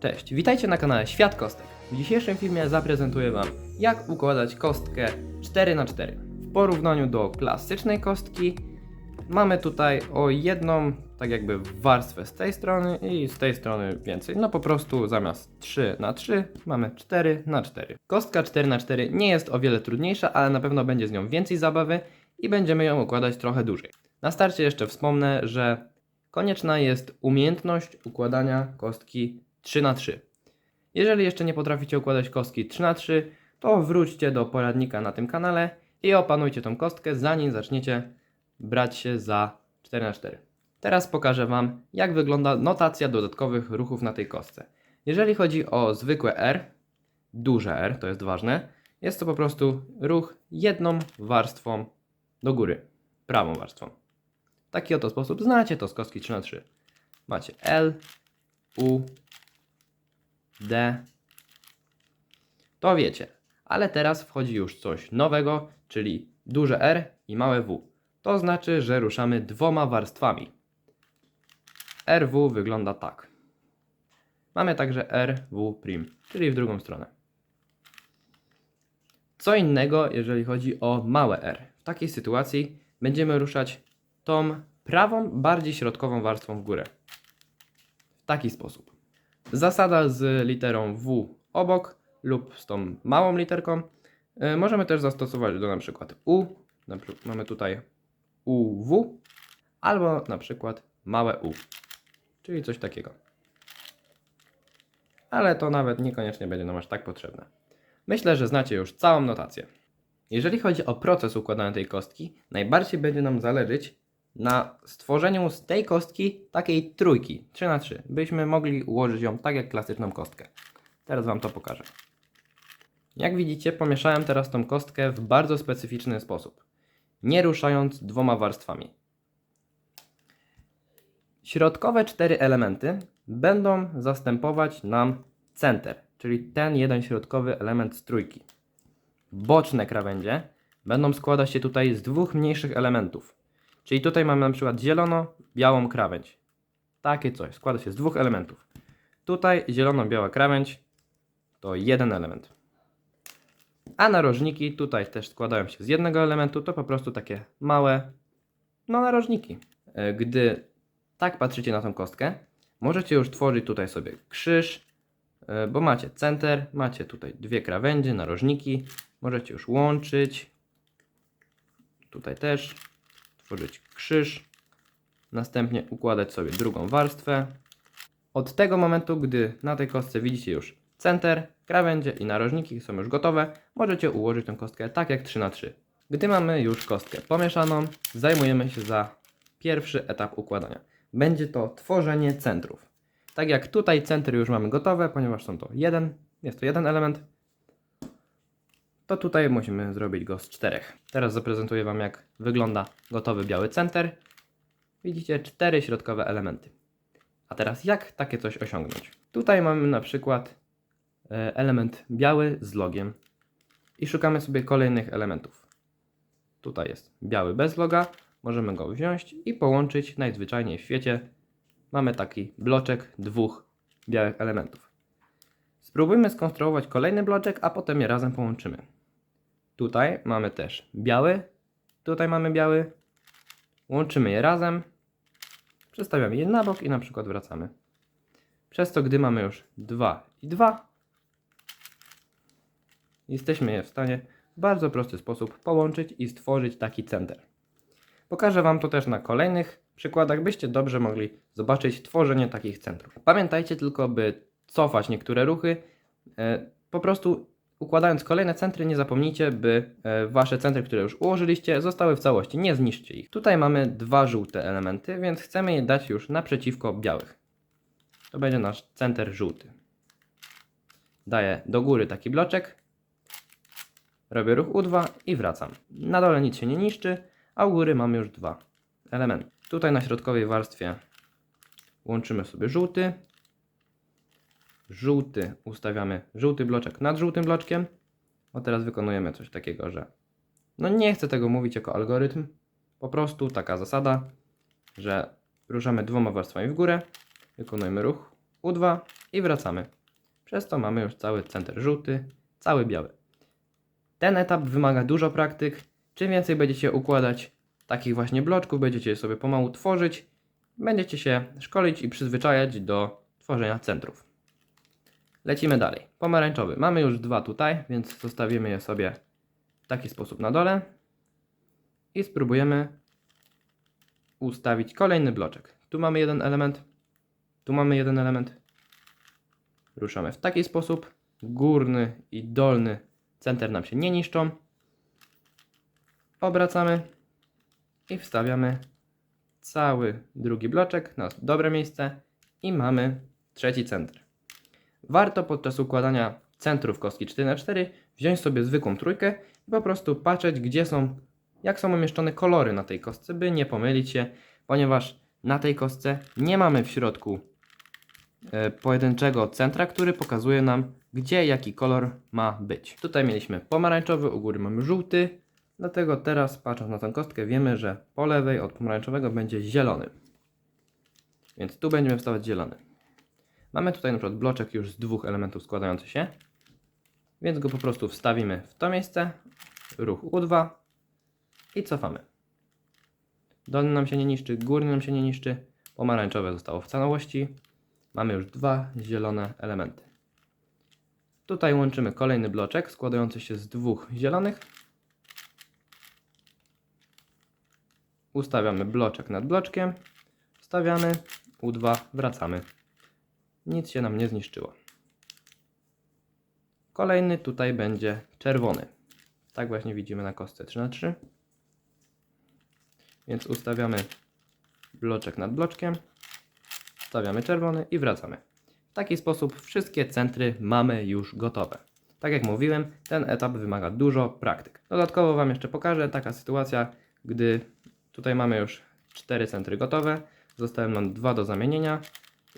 Cześć, witajcie na kanale Świat Kostek. W dzisiejszym filmie zaprezentuję Wam, jak układać kostkę 4x4. W porównaniu do klasycznej kostki mamy tutaj o jedną, tak jakby warstwę z tej strony i z tej strony więcej. No po prostu zamiast 3x3 mamy 4x4. Kostka 4x4 nie jest o wiele trudniejsza, ale na pewno będzie z nią więcej zabawy i będziemy ją układać trochę dłużej. Na starcie jeszcze wspomnę, że konieczna jest umiejętność układania kostki 3 na 3 Jeżeli jeszcze nie potraficie układać kostki 3 na 3 to wróćcie do poradnika na tym kanale i opanujcie tą kostkę, zanim zaczniecie brać się za 4 na 4 Teraz pokażę Wam, jak wygląda notacja dodatkowych ruchów na tej kostce. Jeżeli chodzi o zwykłe R, duże R, to jest ważne, jest to po prostu ruch jedną warstwą do góry, prawą warstwą. W taki oto sposób znacie to z kostki 3 na 3 Macie L, U, D. To wiecie. Ale teraz wchodzi już coś nowego, czyli duże R i małe W. To znaczy, że ruszamy dwoma warstwami. RW wygląda tak. Mamy także RW', czyli w drugą stronę. Co innego, jeżeli chodzi o małe R. W takiej sytuacji będziemy ruszać tą prawą, bardziej środkową warstwą w górę. W taki sposób. Zasada z literą W obok lub z tą małą literką y, możemy też zastosować do na przykład U. Na mamy tutaj UW albo na przykład małe U, czyli coś takiego. Ale to nawet niekoniecznie będzie nam aż tak potrzebne. Myślę, że znacie już całą notację. Jeżeli chodzi o proces układania tej kostki, najbardziej będzie nam zależeć na stworzeniu z tej kostki takiej trójki 3 na 3 byśmy mogli ułożyć ją tak jak klasyczną kostkę. Teraz Wam to pokażę. Jak widzicie, pomieszałem teraz tą kostkę w bardzo specyficzny sposób, nie ruszając dwoma warstwami. Środkowe cztery elementy będą zastępować nam center, czyli ten jeden środkowy element z trójki. Boczne krawędzie będą składać się tutaj z dwóch mniejszych elementów. Czyli tutaj mamy na przykład zielono-białą krawędź. Takie coś, składa się z dwóch elementów. Tutaj zielono-biała krawędź to jeden element. A narożniki tutaj też składają się z jednego elementu, to po prostu takie małe, no narożniki. E, Gdy tak patrzycie na tą kostkę, możecie już tworzyć tutaj sobie krzyż, e, bo macie center, macie tutaj dwie krawędzie, narożniki, możecie już łączyć. Tutaj też tworzyć krzyż, następnie układać sobie drugą warstwę. Od tego momentu, gdy na tej kostce widzicie już center, krawędzie i narożniki są już gotowe, możecie ułożyć tę kostkę tak jak 3 na 3 Gdy mamy już kostkę pomieszaną, zajmujemy się za pierwszy etap układania. Będzie to tworzenie centrów. Tak jak tutaj centry już mamy gotowe, ponieważ są to jeden, jest to jeden element, to tutaj musimy zrobić go z czterech. Teraz zaprezentuję Wam, jak wygląda gotowy biały center. Widzicie cztery środkowe elementy. A teraz jak takie coś osiągnąć? Tutaj mamy na przykład e, element biały z logiem i szukamy sobie kolejnych elementów. Tutaj jest biały bez loga, możemy go wziąć i połączyć najzwyczajniej w świecie. Mamy taki bloczek dwóch białych elementów. Spróbujmy skonstruować kolejny bloczek, a potem je razem połączymy. Tutaj mamy też biały, tutaj mamy biały. Łączymy je razem, przestawiamy je na bok i na przykład wracamy. Przez to, gdy mamy już 2 i 2, jesteśmy je w stanie w bardzo prosty sposób połączyć i stworzyć taki center. Pokażę Wam to też na kolejnych przykładach, byście dobrze mogli zobaczyć tworzenie takich centrów. Pamiętajcie tylko, by cofać niektóre ruchy. e, Po prostu układając kolejne centry, nie zapomnijcie, by e, Wasze centry, które już ułożyliście, zostały w całości. Nie zniszczcie ich. Tutaj mamy dwa żółte elementy, więc chcemy je dać już naprzeciwko białych. To będzie nasz center żółty. Daję do góry taki bloczek. Robię ruch U2 i wracam. Na dole nic się nie niszczy, a u góry mamy już dwa elementy. Tutaj na środkowej warstwie łączymy sobie żółty. Żółty ustawiamy żółty bloczek nad żółtym bloczkiem. O teraz wykonujemy coś takiego, że no nie chcę tego mówić jako algorytm. Po prostu taka zasada, że ruszamy dwoma warstwami w górę. Wykonujemy ruch U2 i wracamy. Przez to mamy już cały center żółty, cały biały. Ten etap wymaga dużo praktyk. Czym więcej będziecie układać takich właśnie bloczków, będziecie sobie pomału tworzyć, będziecie się szkolić i przyzwyczajać do tworzenia centrów. Lecimy dalej. Pomarańczowy. Mamy już dwa tutaj, więc zostawimy je sobie w taki sposób na dole i spróbujemy ustawić kolejny bloczek. Tu mamy jeden element, tu mamy jeden element. Ruszamy w taki sposób. Górny i dolny center nam się nie niszczą. Obracamy i wstawiamy cały drugi bloczek na dobre miejsce i mamy trzeci center. Warto podczas układania centrów kostki 4x4 wziąć sobie zwykłą trójkę i po prostu patrzeć, gdzie są, jak są umieszczone kolory na tej kostce, by nie pomylić się, ponieważ na tej kostce nie mamy w środku e, pojedynczego centra, który pokazuje nam, gdzie jaki kolor ma być. Tutaj mieliśmy pomarańczowy, u góry mamy żółty, dlatego teraz patrząc na tę kostkę wiemy, że po lewej od pomarańczowego będzie zielony. Więc tu będziemy wstawiać zielony. Mamy tutaj na przykład bloczek już z dwóch elementów składający się, więc go po prostu wstawimy w to miejsce, ruch U2 i cofamy. Dolny nam się nie niszczy, górny nam się nie niszczy, pomarańczowe zostało w całości. Mamy już dwa zielone elementy. Tutaj łączymy kolejny bloczek składający się z dwóch zielonych. Ustawiamy bloczek nad bloczkiem, wstawiamy, U2, wracamy. Nic się nam nie zniszczyło. Kolejny tutaj będzie czerwony. Tak właśnie widzimy na kostce 3 na 3 Więc ustawiamy bloczek nad bloczkiem, stawiamy czerwony i wracamy. W taki sposób wszystkie centry mamy już gotowe. Tak jak mówiłem, ten etap wymaga dużo praktyk. Dodatkowo Wam jeszcze pokażę taka sytuacja, gdy tutaj mamy już 4 centry gotowe, zostały nam dwa do zamienienia.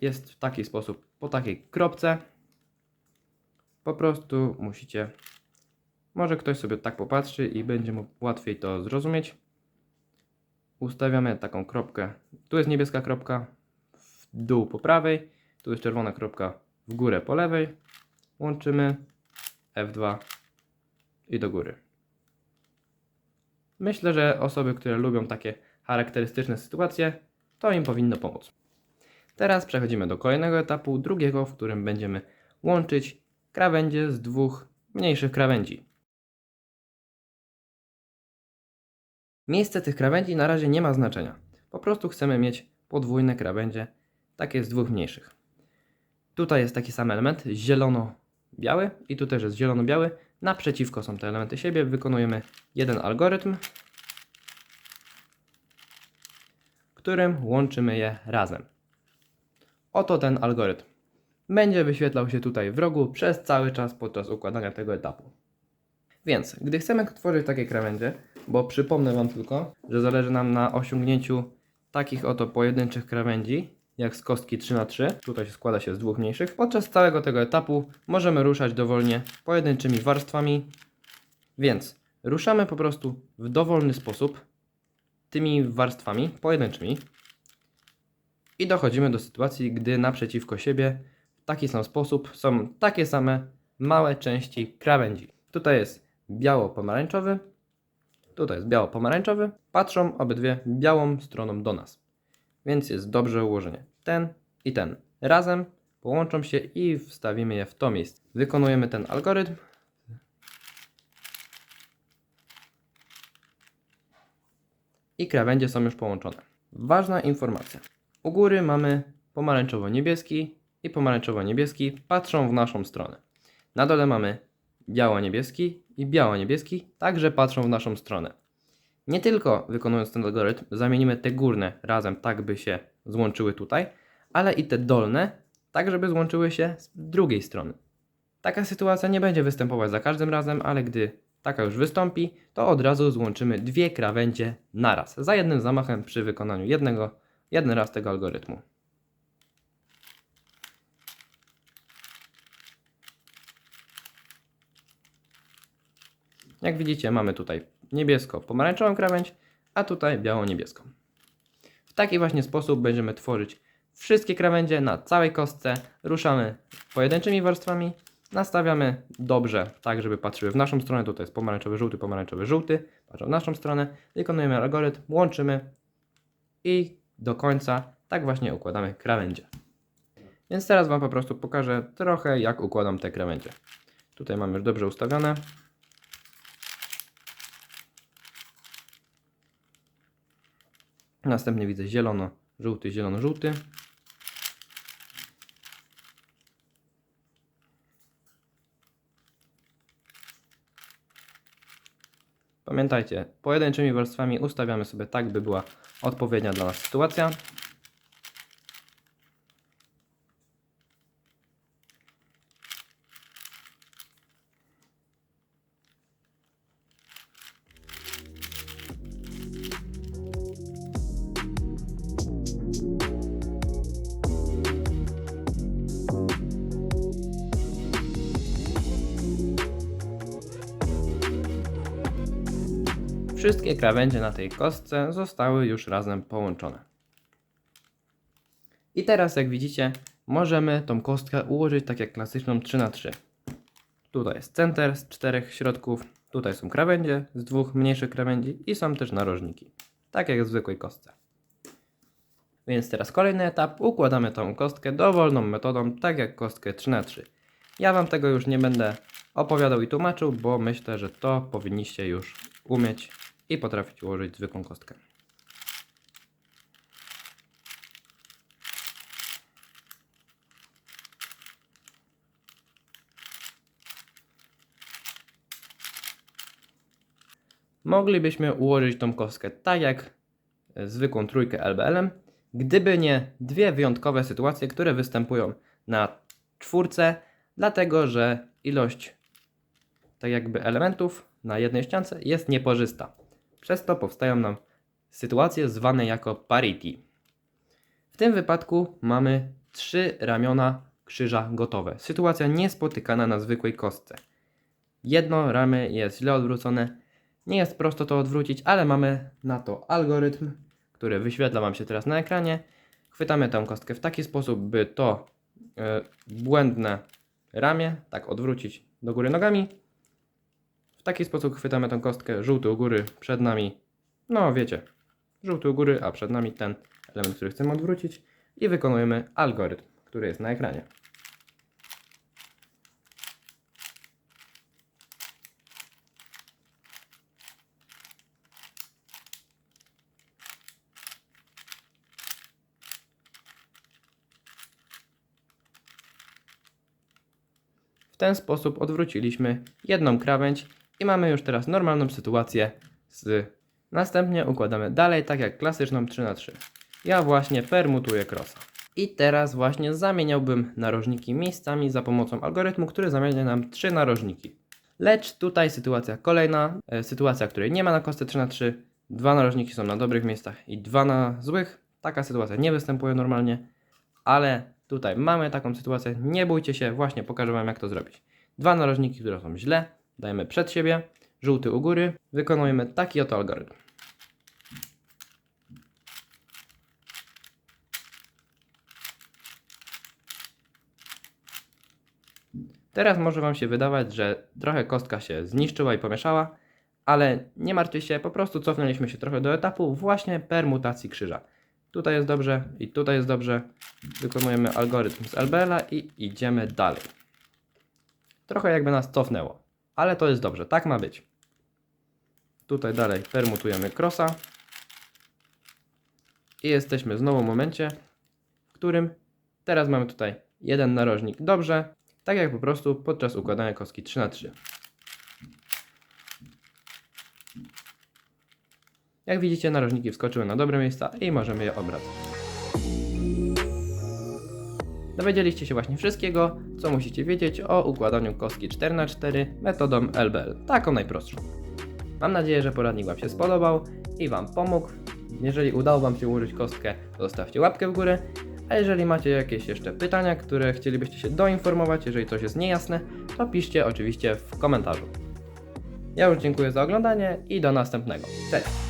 Jest w taki sposób, po takiej kropce. Po prostu musicie, może ktoś sobie tak popatrzy i będzie mu łatwiej to zrozumieć. Ustawiamy taką kropkę, tu jest niebieska kropka, w dół po prawej, tu jest czerwona kropka w górę po lewej. Łączymy F2 i do góry. Myślę, że osoby, które lubią takie charakterystyczne sytuacje, to im powinno pomóc. Teraz przechodzimy do kolejnego etapu, drugiego, w którym będziemy łączyć krawędzie z dwóch mniejszych krawędzi. Miejsce tych krawędzi na razie nie ma znaczenia. Po prostu chcemy mieć podwójne krawędzie, takie z dwóch mniejszych. Tutaj jest taki sam element, zielono-biały i tu też jest zielono-biały. Naprzeciwko są te elementy siebie. Wykonujemy jeden algorytm, którym łączymy je razem. Oto ten algorytm. Będzie wyświetlał się tutaj w rogu przez cały czas podczas układania tego etapu. Więc, gdy chcemy tworzyć takie krawędzie, bo przypomnę Wam tylko, że zależy nam na osiągnięciu takich oto pojedynczych krawędzi, jak z kostki 3x3, tutaj składa się z dwóch mniejszych. Podczas całego tego etapu możemy ruszać dowolnie pojedynczymi warstwami, więc ruszamy po prostu w dowolny sposób tymi warstwami pojedynczymi i dochodzimy do sytuacji, gdy naprzeciwko siebie w taki sam sposób są takie same małe części krawędzi. Tutaj jest biało-pomarańczowy, tutaj jest biało-pomarańczowy, patrzą obydwie białą stroną do nas. Więc jest dobrze ułożenie. Ten i ten razem połączą się i wstawimy je w to miejsce. Wykonujemy ten algorytm. I krawędzie są już połączone. Ważna informacja. U góry mamy pomarańczowo-niebieski i pomarańczowo-niebieski patrzą w naszą stronę. Na dole mamy biało-niebieski i biało-niebieski także patrzą w naszą stronę. Nie tylko wykonując ten algorytm zamienimy te górne razem tak, by się złączyły tutaj, ale i te dolne tak, żeby złączyły się z drugiej strony. Taka sytuacja nie będzie występować za każdym razem, ale gdy taka już wystąpi, to od razu złączymy dwie krawędzie naraz, za jednym zamachem przy wykonaniu jednego, jeden raz tego algorytmu. Jak widzicie, mamy tutaj niebiesko-pomarańczową krawędź, a tutaj biało-niebieską. W taki właśnie sposób będziemy tworzyć wszystkie krawędzie na całej kostce, ruszamy pojedynczymi warstwami, nastawiamy dobrze, tak żeby patrzyły w naszą stronę, tutaj jest pomarańczowy, żółty, pomarańczowy, żółty, patrzą w naszą stronę, wykonujemy algorytm, łączymy i do końca tak właśnie układamy krawędzie. Więc teraz Wam po prostu pokażę trochę jak układam te krawędzie. Tutaj mam już dobrze ustawione. Następnie widzę zielono, żółty, zielono, żółty. Pamiętajcie, pojedynczymi warstwami ustawiamy sobie tak, by była odpowiednia dla nas sytuacja. Wszystkie krawędzie na tej kostce zostały już razem połączone. I teraz, jak widzicie, możemy tą kostkę ułożyć tak jak klasyczną 3 na 3 Tutaj jest center z czterech środków, tutaj są krawędzie z dwóch mniejszych krawędzi i są też narożniki, tak jak w zwykłej kostce. Więc teraz kolejny etap, układamy tą kostkę dowolną metodą, tak jak kostkę 3 na 3 Ja Wam tego już nie będę opowiadał i tłumaczył, bo myślę, że to powinniście już umieć i potrafić ułożyć zwykłą kostkę. Moglibyśmy ułożyć tą kostkę tak jak e, zwykłą trójkę LBL-em, gdyby nie dwie wyjątkowe sytuacje, które występują na czwórce, dlatego że ilość tak jakby elementów na jednej ściance jest nieparzysta. Przez to powstają nam sytuacje zwane jako parity. W tym wypadku mamy trzy ramiona krzyża gotowe. Sytuacja niespotykana na zwykłej kostce. Jedno ramię jest źle odwrócone. Nie jest prosto to odwrócić, ale mamy na to algorytm, który wyświetla Wam się teraz na ekranie. Chwytamy tę kostkę w taki sposób, by to e, błędne ramię tak odwrócić do góry nogami taki sposób chwytamy tę kostkę, żółty u góry, przed nami, no wiecie, żółty u góry, a przed nami ten element, który chcemy odwrócić i wykonujemy algorytm, który jest na ekranie. W ten sposób odwróciliśmy jedną krawędź i mamy już teraz normalną sytuację z... Następnie układamy dalej tak jak klasyczną 3 na 3 Ja właśnie permutuję crossa. I teraz właśnie zamieniałbym narożniki miejscami za pomocą algorytmu, który zamienia nam trzy narożniki. Lecz tutaj sytuacja kolejna, e, sytuacja, której nie ma na kostce 3 na 3 Dwa narożniki są na dobrych miejscach i dwa na złych. Taka sytuacja nie występuje normalnie, ale tutaj mamy taką sytuację. Nie bójcie się, właśnie pokażę Wam jak to zrobić. Dwa narożniki, które są źle, dajemy przed siebie, żółty u góry, wykonujemy taki oto algorytm. Teraz może Wam się wydawać, że trochę kostka się zniszczyła i pomieszała, ale nie martwcie się, po prostu cofnęliśmy się trochę do etapu właśnie permutacji krzyża. Tutaj jest dobrze i tutaj jest dobrze. Wykonujemy algorytm z LBL-a i idziemy dalej. Trochę jakby nas cofnęło, ale to jest dobrze, tak ma być. Tutaj dalej permutujemy crossa i jesteśmy znowu w momencie, w którym teraz mamy tutaj jeden narożnik dobrze, tak jak po prostu podczas układania kostki 3 na 3 Jak widzicie, narożniki wskoczyły na dobre miejsca i możemy je obracać. Dowiedzieliście się właśnie wszystkiego, co musicie wiedzieć o układaniu kostki 4x4 metodą LBL, taką najprostszą. Mam nadzieję, że poradnik Wam się spodobał i Wam pomógł. Jeżeli udało Wam się ułożyć kostkę, zostawcie łapkę w górę. A jeżeli macie jakieś jeszcze pytania, które chcielibyście się doinformować, jeżeli coś jest niejasne, to piszcie oczywiście w komentarzu. Ja już dziękuję za oglądanie i do następnego. Cześć!